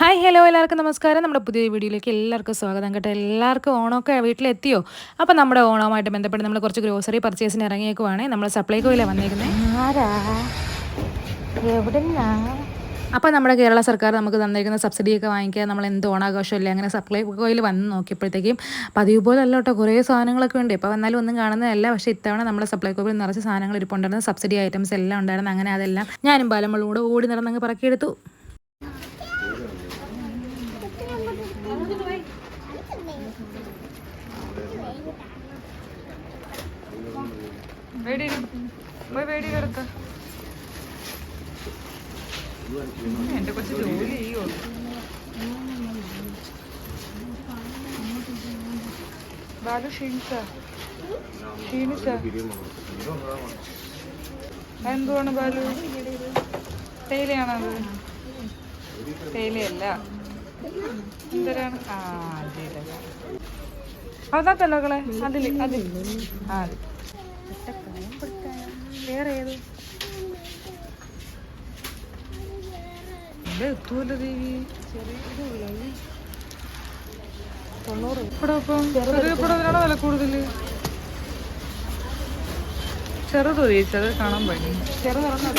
Hi hello എല്ലാവർക്കും നമസ്കാരം. നമ്മുടെ പുതിയ വീഡിയോയിലേക്ക് എല്ലാവർക്കും സ്വാഗതം. കേട്ടോ എല്ലാവർക്കും ഓണമൊക്കെ വീട്ടിലെത്തിയോ? അപ്പോൾ നമ്മുടെ ഓണവുമായിട്ട് ബന്ധപ്പെട്ട് നമ്മൾ കുറച്ച് ഗ്രോസറി പർച്ചേസിന് ഇറങ്ങിയേക്കുവാണ്. നമ്മൾ സപ്ലൈകോയിലാണ് വന്നേക്കുന്നത് അപ്പോൾ നമ്മുടെ കേരള സർക്കാർ നമുക്ക് തന്നിരിക്കുന്ന സബ്സിഡിയൊക്കെ വാങ്ങിക്കാൻ നമ്മൾ എന്ത് ഓണാഘോഷമില്ല? അങ്ങനെ സപ്ലൈകോയിൽ വന്ന് നോക്കിയപ്പോഴത്തേക്കും പതിവ് പോലെ അല്ല കേട്ടോ കുറേ സാധനങ്ങളൊക്കെ ഉണ്ട്. ഇപ്പോൾ വന്നാലും ഒന്നും കാണുന്നതല്ല. പക്ഷേ ഇത്തവണ നമ്മുടെ സപ്ലൈകോയിൽ നിറച്ച് സാധനങ്ങൾ ഇരിപ്പുണ്ടായിരുന്നു സബ്സിഡി ഐറ്റംസ് എല്ലാം ഉണ്ടായിരുന്നു. അങ്ങനെ അതെല്ലാം ഞാനും ബാലമ്മളും കൂടെ ഓടി നടന്നങ്ങ് പറക്കിയെടുത്തു. എന്റെ കൊച്ചു ജോലി ചെയ്യോ? ബാലു ക്ഷീണിച്ച? എന്തുവാണ് ബാലു? തേയിലയാണത് തേയിലയല്ല. ആ അതെ അതാത്തല്ലോ കളെ അതിൽ അതിൽ ആ അതിൽ വേറെ ഏത്? ദേവി? ചെറുത് ചോദിച്ചത് കാണാൻ പണി ചെറുതാണ്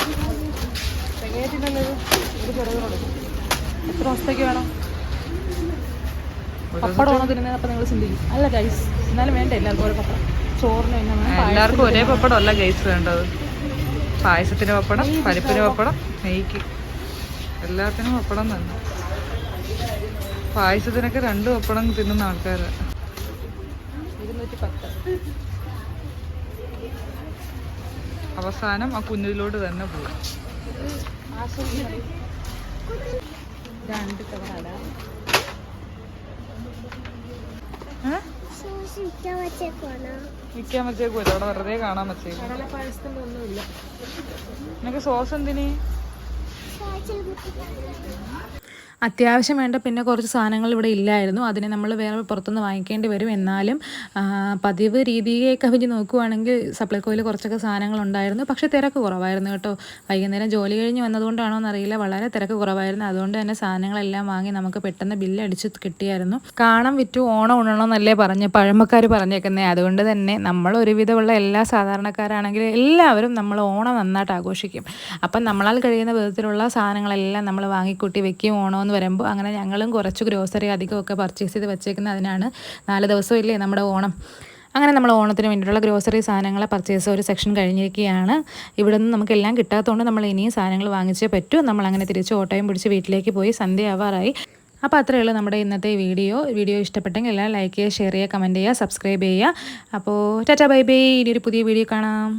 ഒരു എത്ര ദിവസത്തേക്ക് വേണം? പപ്പടം ഓണത്തിന് അപ്പം നിങ്ങൾ ചിന്തിക്കും. അല്ല ഗൈസ് എന്നാലും വേണ്ട എല്ലാവർക്കും ഓരോ പപ്പടം. ചോറിന് എല്ലാവർക്കും ഒരേ പപ്പടം അല്ല ഗൈസ് വേണ്ടത്. പായസത്തിന് പപ്പടം പരിപ്പിന് പപ്പടം. നെയ്ക്ക്. എല്ലാത്തിനും പപ്പടം തന്നെ. പായസത്തിനൊക്കെ രണ്ട് പപ്പടം തിന്നുന്ന ആൾക്കാരാ. ഇരുന്നൂറ്റി അവസാനം ആ കുഞ്ഞിലോട്ട് തന്നെ പോകും രണ്ട് കവറട വിൽക്കാൻ വെച്ചേക്കുമല്ലോ അവിടെ വെറുതെ കാണാൻ വെച്ചേക്കും നിനക്ക് സോസ് എന്തിനീ? അത്യാവശ്യം വേണ്ട പിന്നെ കുറച്ച് സാധനങ്ങൾ ഇവിടെ ഇല്ലായിരുന്നു. അതിനെ നമ്മൾ വേറെ പുറത്തുനിന്ന് വാങ്ങിക്കേണ്ടി വരും. എന്നാലും പതിവ് രീതിയൊക്കെ വെച്ച് നോക്കുവാണെങ്കിൽ സപ്ലൈകോയിൽ കുറച്ചൊക്കെ സാധനങ്ങൾ ഉണ്ടായിരുന്നു. പക്ഷേ തിരക്ക് കുറവായിരുന്നു കേട്ടോ. വൈകുന്നേരം ജോലി കഴിഞ്ഞ് വന്നതുകൊണ്ടാണോ എന്നറിയില്ല. വളരെ തിരക്ക് കുറവായിരുന്നു. അതുകൊണ്ട് തന്നെ സാധനങ്ങളെല്ലാം വാങ്ങി നമുക്ക് പെട്ടെന്ന് ബില്ല് അടിച്ച് കിട്ടിയായിരുന്നു. കാണം വിറ്റു ഓണം ഉണ്ണണമെന്നല്ലേ പറഞ്ഞ് പഴമക്കാർ പറഞ്ഞേക്കുന്നേ. അതുകൊണ്ട് തന്നെ നമ്മൾ ഒരുവിധമുള്ള എല്ലാ സാധാരണക്കാരാണെങ്കിൽ എല്ലാവരും നമ്മൾ ഓണം നന്നായിട്ട് ആഘോഷിക്കും. അപ്പം നമ്മളാൽ കഴിയുന്ന വിധത്തിലുള്ള സാധനങ്ങളെല്ലാം നമ്മൾ വാങ്ങിക്കൂട്ടി വെക്കും. ഓണമെന്ന് വരുമ്പോൾ അങ്ങനെ ഞങ്ങളും കുറച്ച് ഗ്രോസറി അധികമൊക്കെ പർച്ചേസ് ചെയ്ത് വെച്ചേക്കുന്നത് അതിനാണ്. നാല് ദിവസം ഇല്ലേ നമ്മുടെ ഓണം. അങ്ങനെ നമ്മൾ ഓണത്തിന് വേണ്ടിയിട്ടുള്ള ഗ്രോസറി സാധനങ്ങളെ പർച്ചേസ് ഒരു സെക്ഷൻ കഴിഞ്ഞിരിക്കുകയാണ്. ഇവിടെ നിന്ന് നമുക്കെല്ലാം കിട്ടാത്തതുകൊണ്ട് നമ്മൾ ഇനിയും സാധനങ്ങൾ വാങ്ങിച്ചേ പറ്റൂ. നമ്മൾ അങ്ങനെ തിരിച്ച് ഓട്ടോയും പിടിച്ച് വീട്ടിലേക്ക് പോയി സന്ധ്യ ആവാറായി. അപ്പോൾ അത്രയേ ഉള്ളൂ നമ്മുടെ ഇന്നത്തെ വീഡിയോ. വീഡിയോ ഇഷ്ടപ്പെട്ടെങ്കിൽ എല്ലാം ലൈക്ക് ചെയ്യുക ഷെയർ ചെയ്യുക കമന്റ് ചെയ്യുക സബ്സ്ക്രൈബ് ചെയ്യുക. അപ്പോൾ ടാറ്റാ ബൈ ബൈ. ഇനി ഒരു പുതിയ വീഡിയോ കാണാം.